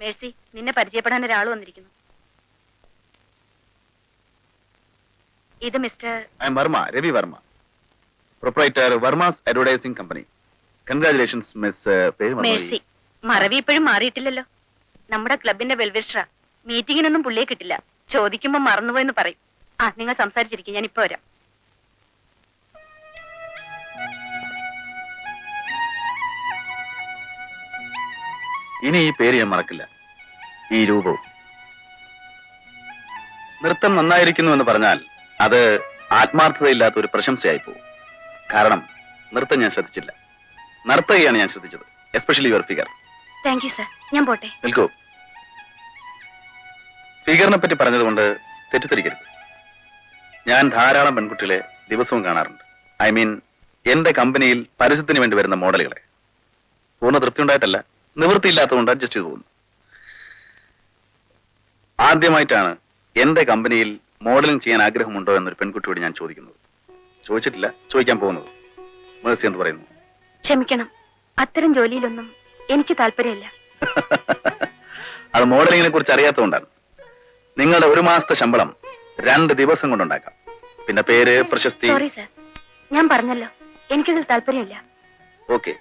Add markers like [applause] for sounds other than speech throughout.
Mercy നിന്നെ പരിചയപ്പെടാൻ ഒരാൾ വന്നിരിക്കുന്നു. ഇത് mister I M Varma Ravi Varma. Proprietor Varma's advertising company. Congratulations miss. Mercy മറവി ഇപ്പോഴും മാറിയിട്ടില്ലല്ലോ. നമ്മുടെ ക്ലബിന്റെ വെൽവിഷ മീറ്റിങ്ങിനൊന്നും പുള്ളിയെ കിട്ടില്ല. ചോദിക്കുമ്പോ മറന്നുപോയെന്ന് പറയും. ആ നിങ്ങൾ സംസാരിച്ചിരിക്കും ഞാൻ ഇപ്പൊ വരാം. ഇനി ഈ പേര് ഞാൻ മറക്കില്ല. ഈ രൂപവും. നൃത്തം നന്നായിരിക്കുന്നു എന്ന് പറഞ്ഞാൽ അത് ആത്മാർത്ഥതയില്ലാത്ത ഒരു പ്രശംസയായി പോകും. കാരണം നൃത്തം ഞാൻ ശ്രദ്ധിച്ചില്ല. നർത്തകിയാണ് ഞാൻ ശ്രദ്ധിച്ചത് especially your figure thank you sir ഞാൻ പോട്ടെ. നിൽക്കൂ. ഫിഗറിനെ പറ്റി പറഞ്ഞതുകൊണ്ട് തെറ്റിദ്ധരിക്കരുത്. ഞാൻ ധാരാളം പെൺകുട്ടികളെ ദിവസവും കാണാറുണ്ട്. ഐ മീൻ എന്റെ കമ്പനിയിൽ പരസ്യത്തിന് വേണ്ടി വരുന്ന മോഡലുകളെ. പൂർണ തൃപ്തി ഉണ്ടായിട്ടല്ല നിവൃത്തിയില്ലാത്തതുകൊണ്ട് അഡ്ജസ്റ്റ് ചെയ്തു പോകുന്നു. ആദ്യമായിട്ടാണ് എന്റെ കമ്പനിയിൽ മോഡലിംഗ് ചെയ്യാൻ ആഗ്രഹമുണ്ടോ എന്നൊരു പെൺകുട്ടിയോട് ഞാൻ ചോദിക്കുന്നത്. ചോദിച്ചിട്ടില്ല ചോദിക്കാൻ പോകുന്നത്. മേഴ്സി എന്ന് പറയുന്നു? ക്ഷമിക്കണം അത്തരം ജോലിയിലൊന്നും എനിക്ക് താല്പര്യമില്ല. [laughs] അത് മോഡലിങ്ങിനെ കുറിച്ച് അറിയാത്തതുകൊണ്ടാണ്. നിങ്ങളുടെ ഒരു മാസത്തെ ശമ്പളം രണ്ട് ദിവസം കൊണ്ടുണ്ടാക്കാം. പിന്നെ പേര് പ്രശസ്തി. സോറി സർ ഞാൻ പറഞ്ഞല്ലോ. എനിക്കതിൽ താല്പര്യമില്ല. ഓക്കെ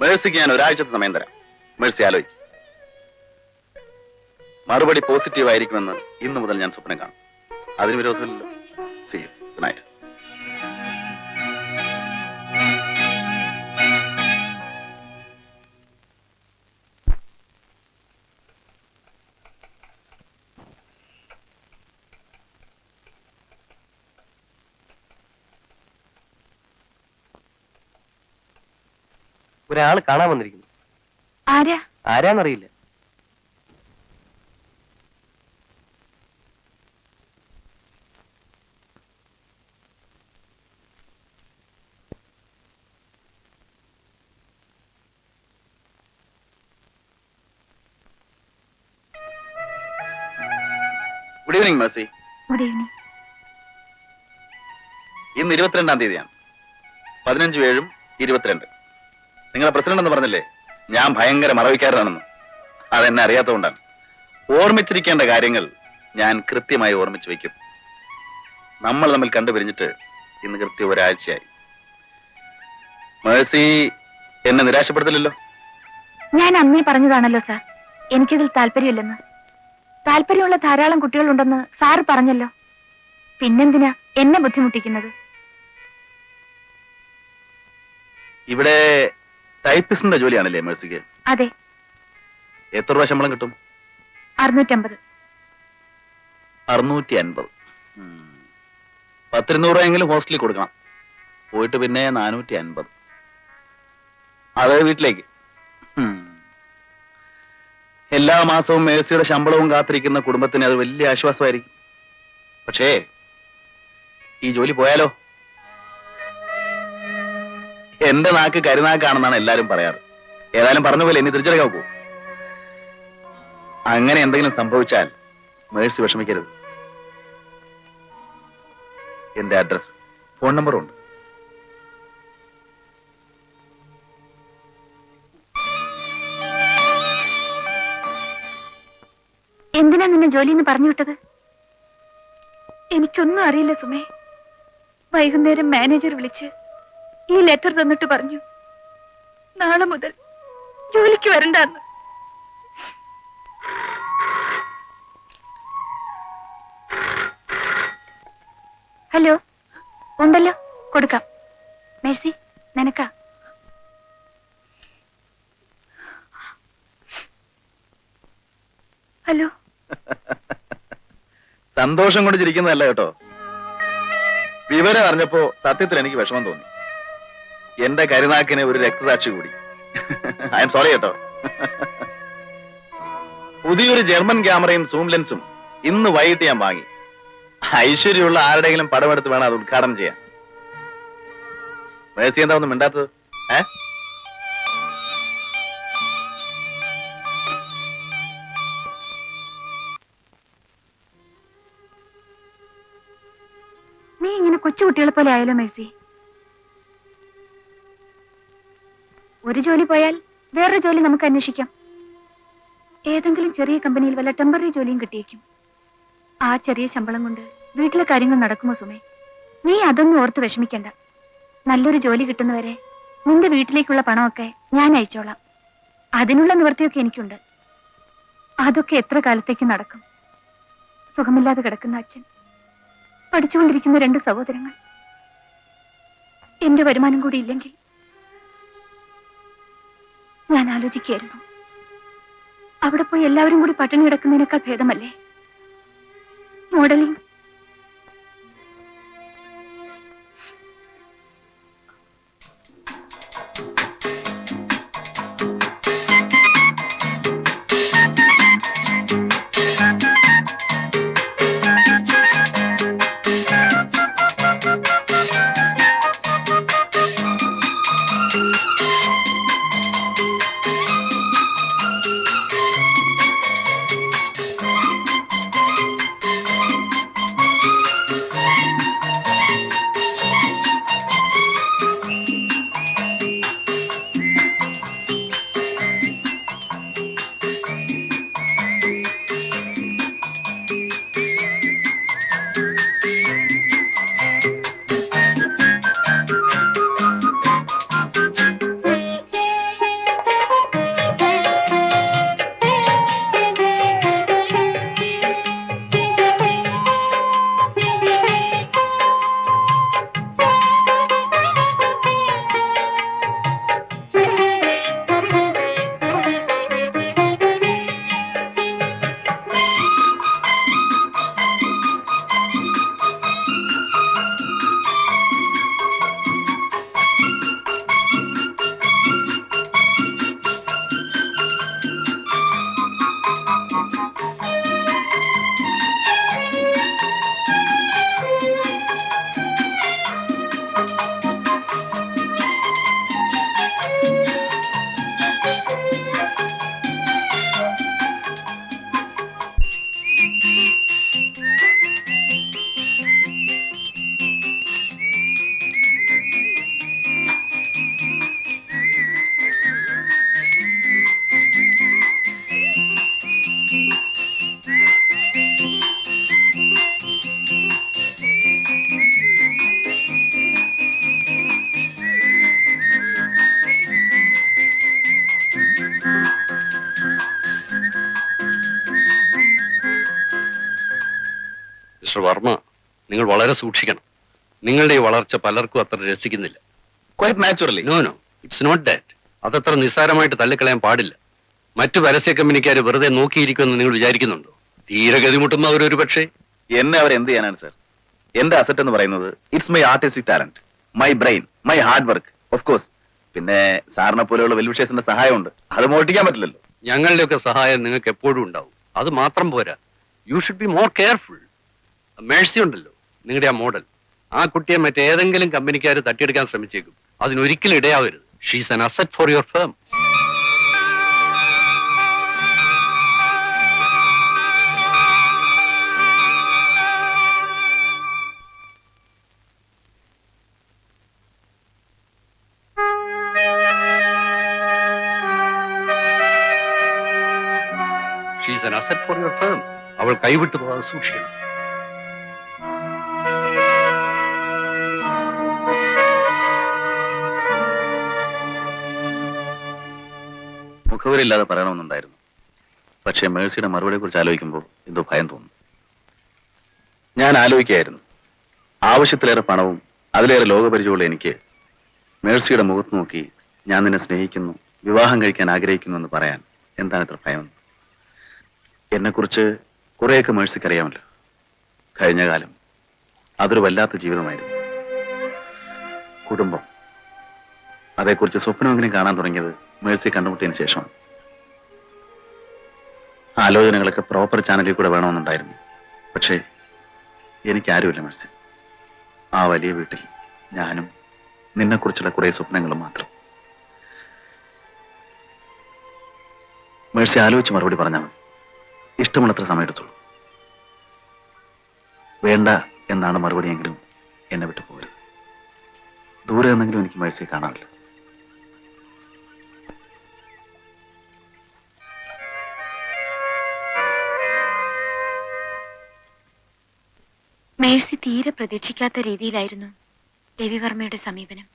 മേഴ്സിക്ക് ഞാൻ ഒരാഴ്ചത്തെ സമയം തരാം. മേഴ്സി ആലോചിക്കും. മറുപടി പോസിറ്റീവ് ആയിരിക്കുമെന്ന് ഇന്നു മുതൽ ഞാൻ സ്വപ്നം കാണും. അതിന് വിരോധമില്ലല്ലോ. സി ഗുഡ് നൈറ്റ് ഒരാൾ കാണാൻ വന്നിരിക്കുന്നു. ആരാ? ആരാന്നറിയില്ല. Good evening Mercy good evening ഇന്ന് ഇരുപത്തിരണ്ടാം തീയതിയാണ്. പതിനഞ്ചു ഏഴും ഇരുപത്തിരണ്ട്. നിങ്ങളെ പ്രസിഡന്റ് എന്ന് പറഞ്ഞില്ലേ? ഞാൻ ഭയങ്കര മറവിക്കാരനാണെന്ന്. അതെന്നെ അറിയാത്തതുകൊണ്ടാണ്. ഓർമ്മിച്ചിരിക്കേണ്ട കാര്യങ്ങൾ ഞാൻ കൃത്യമായി ഓർമ്മിച്ചു വയ്ക്കും നമ്മൾ തമ്മിൽ കണ്ടുപിരിഞ്ഞിട്ട് ഇന്ന് കൃത്യം ഒരാഴ്ചയായി. മേഴ്സി എന്നെ നിരാശപ്പെടുത്തില്ലല്ലോ? ഞാൻ അന്നേ പറഞ്ഞതാണല്ലോ സാർ. എനിക്കിതിൽ താല്പര്യമില്ലെന്ന്. താല്പര്യമുള്ള ധാരാളം കുട്ടികളുണ്ടെന്ന് സാർ പറഞ്ഞല്ലോ. പിന്നെന്തിനാ എന്നെ ബുദ്ധിമുട്ടിക്കുന്നത്? ഇവിടെ ടൈപ്പിസ്റ്റിന്റെ ജോലിയാണല്ലേ മേഴ്സിക്ക്? അതെ. എത്ര രൂപ ശമ്പളം കിട്ടും? അറുന്നൂറ്റമ്പത്. അറുന്നൂറ്റി അൻപത് പത്തിരുന്നൂറ് എങ്കിലും ഹോസ്റ്റലിൽ കൊടുക്കണം. പോയിട്ട് പിന്നെ നാനൂറ്റി അൻപത് അതെ വീട്ടിലേക്ക്. എല്ലാ മാസവും മേഴ്സിയുടെ ശമ്പളവും കാത്തിരിക്കുന്ന കുടുംബത്തിന് അത് വലിയ ആശ്വാസമായിരിക്കും. പക്ഷേ ഈ ജോലി പോയാലോ? എന്റെ നാക്ക് കരുനാക്കാണെന്നാണ് എല്ലാരും പറയാറ്. ഏതായാലും പറഞ്ഞ പോലെ ഇനി തിരിച്ചറിയാവൂ അങ്ങനെ എന്തെങ്കിലും സംഭവിച്ചാൽ മേഴ്സി വിഷമിക്കരുത്. എന്റെ അഡ്രസ് ഫോൺ നമ്പറും ഉണ്ട് എന്തിനാ നിന്നെ ജോലിന്ന് പറഞ്ഞു വിട്ടത്? എനിക്കൊന്നും അറിയില്ല സുമേ. വൈകുന്നേരം മാനേജർ വിളിച്ച് ഈ ലെറ്റർ തന്നിട്ട് പറഞ്ഞു നാളെ മുതൽ ജോലിക്ക് വരണ്ടെന്ന് ഹലോ ഉണ്ടല്ലോ കൊടുക്കാം. മേഴ്സി നിനക്കാ. ഹലോ. സന്തോഷം കൊണ്ട് ചിരിക്കുന്നതല്ല കേട്ടോ. വിവരം അറിഞ്ഞപ്പോ സത്യത്തിൽ എനിക്ക് വിഷമം തോന്നി. എന്റെ കരുനാക്കിന് ഒരു രക്തസാക്ഷി കൂടി. ഐ എം സോറി കേട്ടോ. പുതിയൊരു ജർമ്മൻ ക്യാമറയും സൂം ലെൻസും ഇന്ന് വൈകിട്ട് ഞാൻ വാങ്ങി. ഐശ്വര്യമുള്ള ആരുടെയെങ്കിലും പടമെടുത്ത് വേണം അത് ഉദ്ഘാടനം ചെയ്യാൻ. മേഴ്സി എന്താ ഒന്നും മിണ്ടാത്തത്? ഏ? നീ ഇങ്ങനെ കൊച്ചുകുട്ടികളെ പോലെ ആയാലോ മേഴ്സി. ഒരു ജോലി പോയാൽ വേറൊരു ജോലി നമുക്ക് അന്വേഷിക്കാം. ഏതെങ്കിലും ചെറിയ കമ്പനിയിൽ വല്ല ടെമ്പററി ജോലിയും കിട്ടിയേക്കും. ആ ചെറിയ ശമ്പളം കൊണ്ട് വീട്ടിലെ കാര്യങ്ങൾ നടക്കുമോ സുമേ? നീ അതൊന്നും ഓർത്ത് വിഷമിക്കണ്ട. നല്ലൊരു ജോലി കിട്ടുന്നവരെ നിന്റെ വീട്ടിലേക്കുള്ള പണമൊക്കെ ഞാൻ അയച്ചോളാം. അതിനുള്ള നിവൃത്തിയൊക്കെ എനിക്കുണ്ട്. അതൊക്കെ എത്ര കാലത്തേക്ക് നടക്കും? സുഖമില്ലാതെ കിടക്കുന്ന അച്ഛൻ പഠിച്ചുകൊണ്ടിരിക്കുന്ന രണ്ട് സഹോദരങ്ങൾ. എന്റെ വരുമാനം കൂടി ഇല്ലെങ്കിൽ ഞാൻ ആലോചിക്കുകയായിരുന്നു. അവിടെ പോയി എല്ലാവരും കൂടി പട്ടിണി കിടക്കുന്നതിനേക്കാൾ ഭേദമല്ലേ? മോഡലിംഗ് മിസ്റ്റർ വർമ്മ നിങ്ങൾ വളരെ സൂക്ഷിക്കണം. നിങ്ങളുടെ ഈ വളർച്ച പലർക്കും അത്ര രസിക്കുന്നില്ല. Quite naturally no no it's not that അതത്ര നിസ്സാരമായിട്ട് തള്ളിക്കളയാൻ പാടില്ല. മറ്റു പരസ്യ കമ്പനിക്കാർ വെറുതെ നോക്കിയിരിക്കുമെന്ന് നിങ്ങൾ വിചാരിക്കുന്നുണ്ടോ? തീരെ ഗതിമുട്ടുന്ന അവരൊരു പക്ഷേ. എന്നെ അവർ എന്ത് ചെയ്യാനാണ് സർ എന്റെ അസറ്റ് എന്ന് പറയുന്നത് it's my artistic talent my brain my hard work of course പിന്നെ സാറിനെ പോലെയുള്ള വെൽവിഷേഴ്സിന്റെ സഹായമുണ്ട്. അത് മോഷ്ടിക്കാൻ പറ്റില്ലല്ലോ. ഞങ്ങളുടെയൊക്കെ സഹായം നിങ്ങൾക്ക് എപ്പോഴും ഉണ്ടാവും. അത് മാത്രം പോരാ. You should be more careful Mercy ഉണ്ടല്ലോ നിങ്ങളുടെ ആ മോഡൽ. ആ കുട്ടിയെ മറ്റേതെങ്കിലും കമ്പനിക്കാർ തട്ടിയെടുക്കാൻ ശ്രമിച്ചേക്കും. അതിനൊരിക്കലും ഇടയാവരുത്. She's an asset for your firm അവൾ കൈവിട്ടു പോകാതെ സൂക്ഷിക്കണം. മുഖവരില്ലാതെ പറയണമെന്നുണ്ടായിരുന്നു. പക്ഷേ മേഴ്സിയുടെ മറുപടിയെ കുറിച്ച് ആലോചിക്കുമ്പോൾ എന്തോ ഭയം തോന്നുന്നു. ഞാൻ ആലോചിക്കായിരുന്നു ആവശ്യത്തിലേറെ പണവും അതിലേറെ ലോകപരിചയമുള്ള എനിക്ക് മേഴ്സിയുടെ മുഖത്ത് നോക്കി ഞാൻ നിന്നെ സ്നേഹിക്കുന്നു വിവാഹം കഴിക്കാൻ ആഗ്രഹിക്കുന്നു എന്ന് പറയാൻ എന്താണ് ഇത്ര ഭയം? എന്നെക്കുറിച്ച് കുറേയൊക്കെ മേഴ്സിക്ക് അറിയാമല്ലോ. കഴിഞ്ഞ കാലം അതൊരു വല്ലാത്ത ജീവിതമായിരുന്നു. കുടുംബം. അതേക്കുറിച്ച് സ്വപ്നമെങ്കിലും കാണാൻ തുടങ്ങിയത് മേഴ്സി കണ്ടുമുട്ടിയതിന് ശേഷം ആലോചനകളൊക്കെ പ്രോപ്പർ ചാനലിൽ കൂടെ വേണമെന്നുണ്ടായിരുന്നു. പക്ഷേ എനിക്കാരുമില്ല മേഴ്സി. ആ വലിയ വീട്ടിൽ ഞാനും നിന്നെക്കുറിച്ചുള്ള കുറേ സ്വപ്നങ്ങളും മാത്രം. മേഴ്സി ആലോചിച്ച് മറുപടി പറഞ്ഞാൽ മതി. ഇഷ്ടമുള്ളത്ര സമയം എടുത്തോളൂ. വേണ്ട എന്നാണ് മറുപടിയെങ്കിലും എന്നെ വിട്ടു പോകരുത്. ദൂരെ നിന്നെങ്കിലും എനിക്ക് മേഴ്സിയെ കാണാമല്ലോ മേഴ്സി തീരെ പ്രതീക്ഷിക്കാത്ത രീതിയിലായിരുന്നു രവിവർമ്മയുടെ സമീപനം.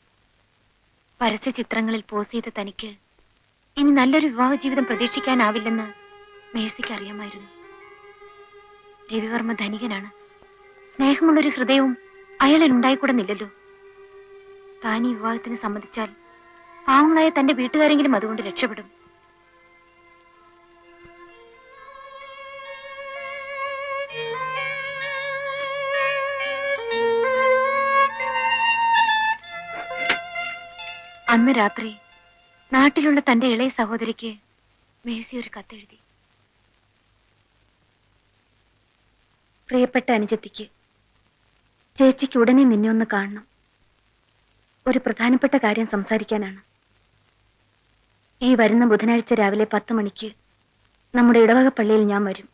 പരസ്യ ചിത്രങ്ങളിൽ പോസ് ചെയ്ത തനിക്ക് ഇനി നല്ലൊരു വിവാഹ ജീവിതം പ്രതീക്ഷിക്കാനാവില്ലെന്ന് മേഴ്സിക്ക് അറിയാമായിരുന്നു. രവിവർമ്മ ധനികനാണ്. സ്നേഹമുള്ളൊരു ഹൃദയവും അയാളിൽ ഉണ്ടായിക്കൂടുന്നില്ലല്ലോ താൻ ഈ വിവാഹത്തിന് സമ്മതിച്ചാൽ പാവങ്ങളായ തന്റെ വീട്ടുകാരെങ്കിലും അതുകൊണ്ട് രക്ഷപ്പെടും. അന്ന് രാത്രി നാട്ടിലുള്ള തന്റെ ഇളയ സഹോദരിക്ക് മേഴ്സി ഒരു കത്തെഴുതി. പ്രിയപ്പെട്ട അനുജത്തിക്ക് ചേച്ചിക്ക് ഉടനെ നിന്നെ ഒന്ന് കാണണം. ഒരു പ്രധാനപ്പെട്ട കാര്യം സംസാരിക്കാനാണ്. ഈ വരുന്ന ബുധനാഴ്ച രാവിലെ പത്ത് മണിക്ക് നമ്മുടെ ഇടവക പള്ളിയിൽ ഞാൻ വരും.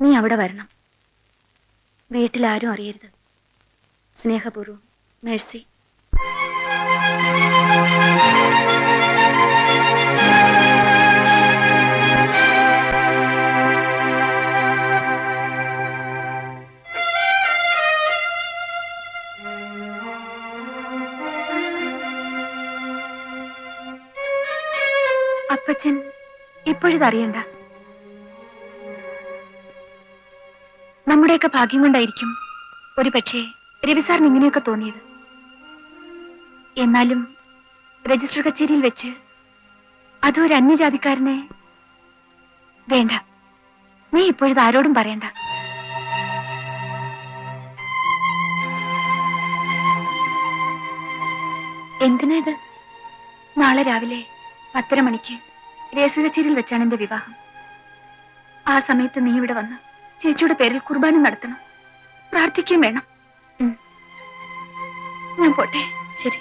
നീ അവിടെ വരണം. വീട്ടിൽ ആരും അറിയരുത്. സ്നേഹപൂർവം മേഴ്സി. അപ്പച്ചൻ ഇപ്പോഴിതറിയണ്ട. നമ്മുടെയൊക്കെ ഭാഗ്യം കൊണ്ടായിരിക്കും ഒരു പക്ഷേ രവിസാറിന് ഇങ്ങനെയൊക്കെ തോന്നിയത്. എന്നാലും രജിസ്റ്റർ കച്ചേരിയിൽ വെച്ച് അതും ഒരു അന്യജാതിക്കാരനെ വേണ്ട. നീ ഇപ്പോഴിത് ആരോടും പറയണ്ട. എന്തിനാ ഇത്? നാളെ രാവിലെ പത്തര മണിക്ക് രേസുകച്ചേരിയിൽ വെച്ചാണ് എന്റെ വിവാഹം. ആ സമയത്ത് നീ ഇവിടെ വന്ന് ചേച്ചിയുടെ പേരിൽ കുർബാന നടത്തണം. പ്രാർത്ഥിക്കുകയും വേണം. ഞാൻ പോട്ടെ. ശരി.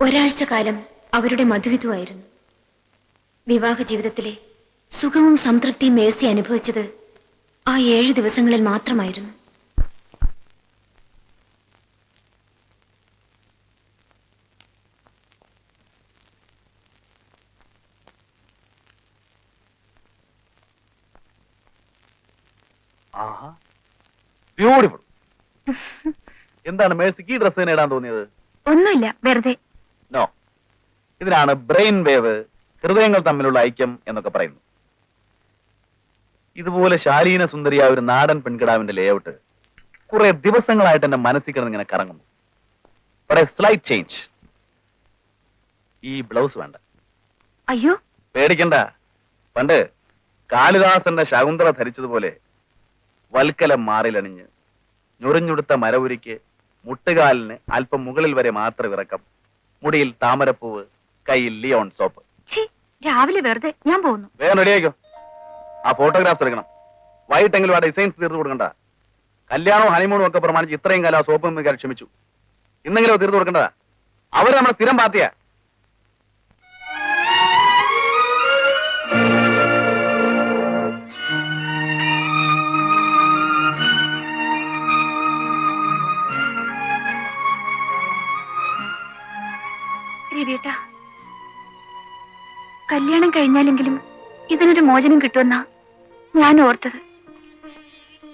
ഒരാഴ്ച കാലം അവരുടെ മധുവിധുവായിരുന്നു. വിവാഹ ജീവിതത്തിലെ സുഖവും സംതൃപ്തിയും മേഴ്സി അനുഭവിച്ചത് ആ ഏഴ് ദിവസങ്ങളിൽ മാത്രമായിരുന്നു. ബ്യൂട്ടിഫുൾ എന്താണ് മേഴ്സിക്ക് ഈ ഡ്രസ് നേടാൻ തോന്നിയത്? ഒന്നുമില്ല വെറുതെ. ഇതിനാണ് ബ്രെയിൻ വേവ് ഹൃദയങ്ങൾ തമ്മിലുള്ള ഐക്യം എന്നൊക്കെ പറയുന്നു ഇതുപോലെ ശാലീന സുന്ദരിയായ ഒരു നാടൻ പെൺകിടാവിന്റെ ലേഔട്ട് കുറെ ദിവസങ്ങളായിട്ട് എന്റെ മനസ്സിൽ കിടന്ന് ഇങ്ങനെ കറങ്ങുന്നു. സ്ലൈറ്റ് ചേഞ്ച് ഈ ബ്ലൗസ് വേണ്ട. അയ്യോ. പേടിക്കണ്ട. പണ്ട് കാളിദാസന്റെ ശകുന്തള ധരിച്ചതുപോലെ വൽക്കലം മാറിലണിഞ്ഞ് ഞൊറിഞ്ഞുടുത്ത മരവുരിക്ക് മുട്ടുകാലിന് അല്പം മുകളിൽ വരെ മാത്രം ഇറക്കം മുടിയിൽ താമരപ്പൂവ് കയ്യിൽ ലിയോൺ സോപ്പ് രാവിലെ വെറുതെ ഞാൻ പോകുന്നു വേഗം റെഡിയാക്കോ ആ ഫോട്ടോഗ്രാഫ്സ് എടുക്കണം. വൈകിട്ടെങ്കിലും ആ ഡിസൈൻസ് തീർത്ത് കൊടുക്കണ്ട. കല്യാണവും ഹണിമൂണും ഒക്കെ പ്രമാണിച്ച് ഇത്രയും കാലം ആ സോപ്പ് മിക്കാൻ ക്ഷമിച്ചു. ഇന്നെങ്കിലും തീർത്ത് കൊടുക്കണ്ടതാ? അവർ നമ്മുടെ സ്ഥിരം പാർട്ടിയാ. രവിയേട്ടാ കല്യാണം കഴിഞ്ഞാലെങ്കിലും ഇതിനൊരു മോചനം കിട്ടുമെന്നാ ഞാൻ ഓർത്തത്.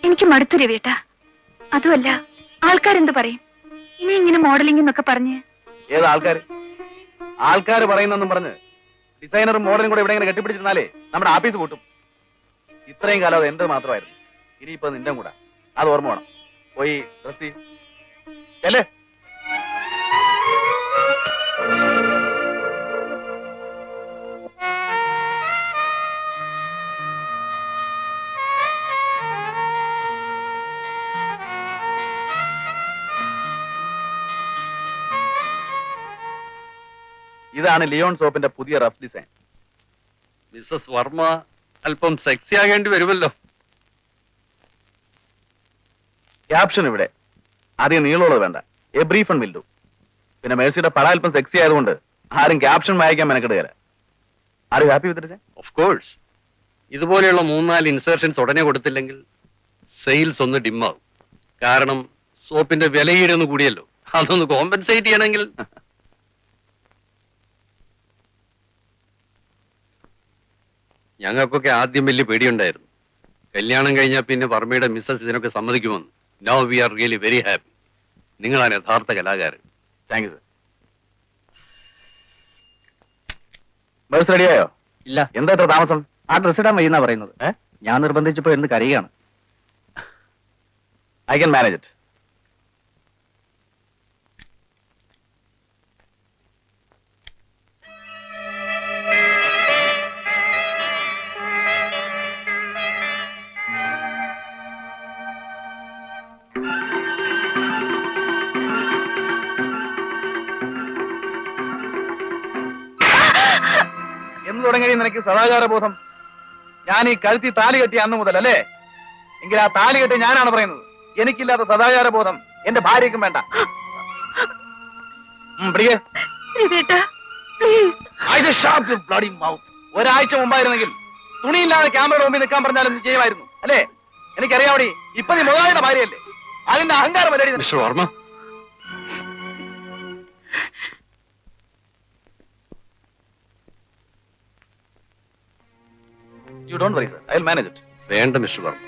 എനിക്ക് മടുത്തു രവിയേട്ടാ അതുമല്ല ആൾക്കാരെന്ത് പറയും? ഇനി ഇങ്ങനെ മോഡലിംഗ് എന്നൊക്കെ പറഞ്ഞ്. ഏത് ആൾക്കാർ ആൾക്കാർ പറയുന്നെന്നും പറഞ്ഞ് ഡിസൈനറും മോഡലും കൂടെ ഇവിടെ ഇങ്ങനെ കെട്ടിപ്പിടിച്ചിരുന്നാലേ നമ്മുടെ ആഫീസ് പൂട്ടും. ഇത്രയും കാലം അത് എന്റെ മാത്രമായിരുന്നു? ഇനിയിപ്പോ നിന്റെ കൂടെ. അത് ഓർമ്മ വേണം. പോയി ഡ്രസ് ചെല്ലേ. ഇതാണ് ലിയോൺ സോപ്പിന്റെ പുതിയ റഫ് ഡിസൈൻ. മിസ്സസ് വർമ്മ അല്പം സെക്സി ആകേണ്ടി വരുമല്ലോ. ക്യാപ്ഷൻ ഇവിടെ. ആദ്യം നീളമുള്ളത് വേണ്ട. A brief and will do പിന്നെ മേഴ്സിയുടെ പട അല്പം സെക്സി ആയതുകൊണ്ട് ആരും ക്യാപ്ഷൻ വായിക്കാൻ മെനക്കെടുകയില്ല. ആരും ഹാപ്പി വിത്തിട്ട് ഓഫ് കോഴ്സ് ഇതുപോലെയുള്ള മൂന്നാൽ ഇൻസേർഷൻസ് ഉടനെ കൊടുത്തില്ലെങ്കിൽ സെയിൽസ് ഒന്ന് ഡിമ്മാവും. കാരണം സോപ്പിന്റെ വിലയിടൊന്ന് കൂടിയല്ലോ. അതൊന്ന് കോമ്പൻസേറ്റ് ചെയ്യണമെങ്കിൽ [laughs] ഞങ്ങൾക്കൊക്കെ ആദ്യം വലിയ പേടിയുണ്ടായിരുന്നു. കല്യാണം കഴിഞ്ഞാൽ പിന്നെ വർമ്മയുടെ മിസ്സസ് ഇതിനൊക്കെ സമ്മതിക്കുമെന്ന്. Now we are really very happy നിങ്ങളാണ് യഥാർത്ഥ കലാകാരൻ. താങ്ക് യു സർ ബസ് റെഡിയായോ? ഇല്ല. എന്താ ഇത്ര താമസം? ആ ഡ്രസ് ഇടാൻ വയ്യെന്നാ പറയുന്നത്. ഞാൻ നിർബന്ധിച്ചപ്പോ എന്ന് കരയുകയാണ്. ഐ കൻ മാനേജ് ഇറ്റ് തുടങ്ങി നിനക്ക് സദാചാര ബോധം ഞാൻ ഈ കഴുത്തി താലി കെട്ടിയ അന്ന് മുതൽ അല്ലേ എങ്കിൽ ആ താലി കെട്ടി ഞാനാണ് പറയുന്നത്. എനിക്കില്ലാത്ത സദാചാര ബോധം എന്റെ ഭാര്യക്കും വേണ്ട. ഒരാഴ്ച മുമ്പായിരുന്നെങ്കിൽ തുണിയില്ലാതെ ക്യാമറയുടെ മുമ്പിൽ നിൽക്കാൻ പറഞ്ഞാലും ചെയ്യുമായിരുന്നു. അല്ലേ? എനിക്കറിയാവടി ഇപ്പൊ നീ മുതലാളിയുടെ ഭാര്യയല്ലേ? അതിന്റെ അഹങ്കാരം അല്ലേ Varma you don't worry sir I will manage it വേണ്ട മിസ്റ്റർ വർമ്മ.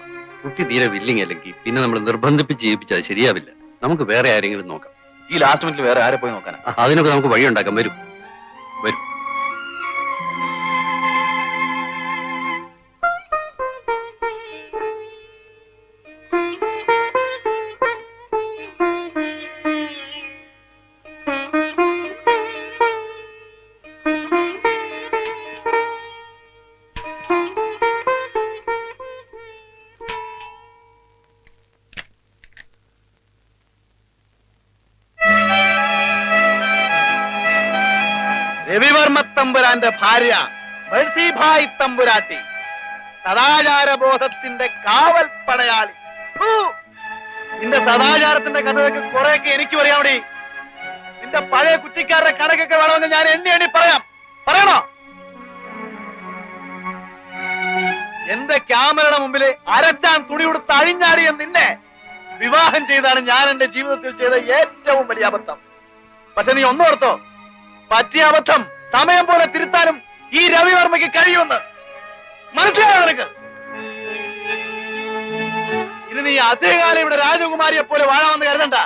കുട്ടി തീരെ വില്ലിങ് അല്ലെങ്കിൽ പിന്നെ നമ്മൾ നിർബന്ധിപ്പിച്ച് ജീവിപ്പിച്ചാൽ ശരിയാവില്ല. നമുക്ക് വേറെ ആരെങ്കിലും നോക്കാം. ഈ ലാസ്റ്റ് മിനിറ്റിൽ വേറെ ആരെ പോയി നോക്കാനാ? അതിനൊക്കെ നമുക്ക് വഴി ഉണ്ടാക്കാൻ വരും. രവിവർമ്മ തമ്പുരാന്റെ ഭാര്യ മേഴ്സിഭായ് തമ്പുരാട്ടി സദാചാര ബോധത്തിന്റെ കാവൽ പടയാളി! നിന്റെ സദാചാരത്തിന്റെ കഥയൊക്കെ കുറെയൊക്കെ എനിക്കും അറിയാമടി. നിന്റെ പഴയ കുറ്റിക്കാരുടെ കണക്കൊക്കെ വേണമെന്ന് ഞാൻ എന്നെ എണ്ണി പറയാം. പറയണോ? എന്റെ ക്യാമറയുടെ മുമ്പിൽ അരച്ചാൻ തുണി കൊടുത്ത് അഴിഞ്ഞാടിയ നിന്നെ വിവാഹം ചെയ്താണ് ഞാൻ എന്റെ ജീവിതത്തിൽ ചെയ്ത ഏറ്റവും വലിയ അബദ്ധം. പക്ഷെ നീ ഒന്നോർത്തോ പറ്റിയ അബദ്ധം സമയം പോലെ തിരുത്താനും ഈ രവിവർമ്മയ്ക്ക് കഴിയുമെന്ന്. മനസ്സിലായോ നിനക്ക്? ഇനി നീ അധികകാലം ഇവിടെ രാജകുമാരിയെ പോലെ വാഴാമെന്ന് കരുതണ്ട!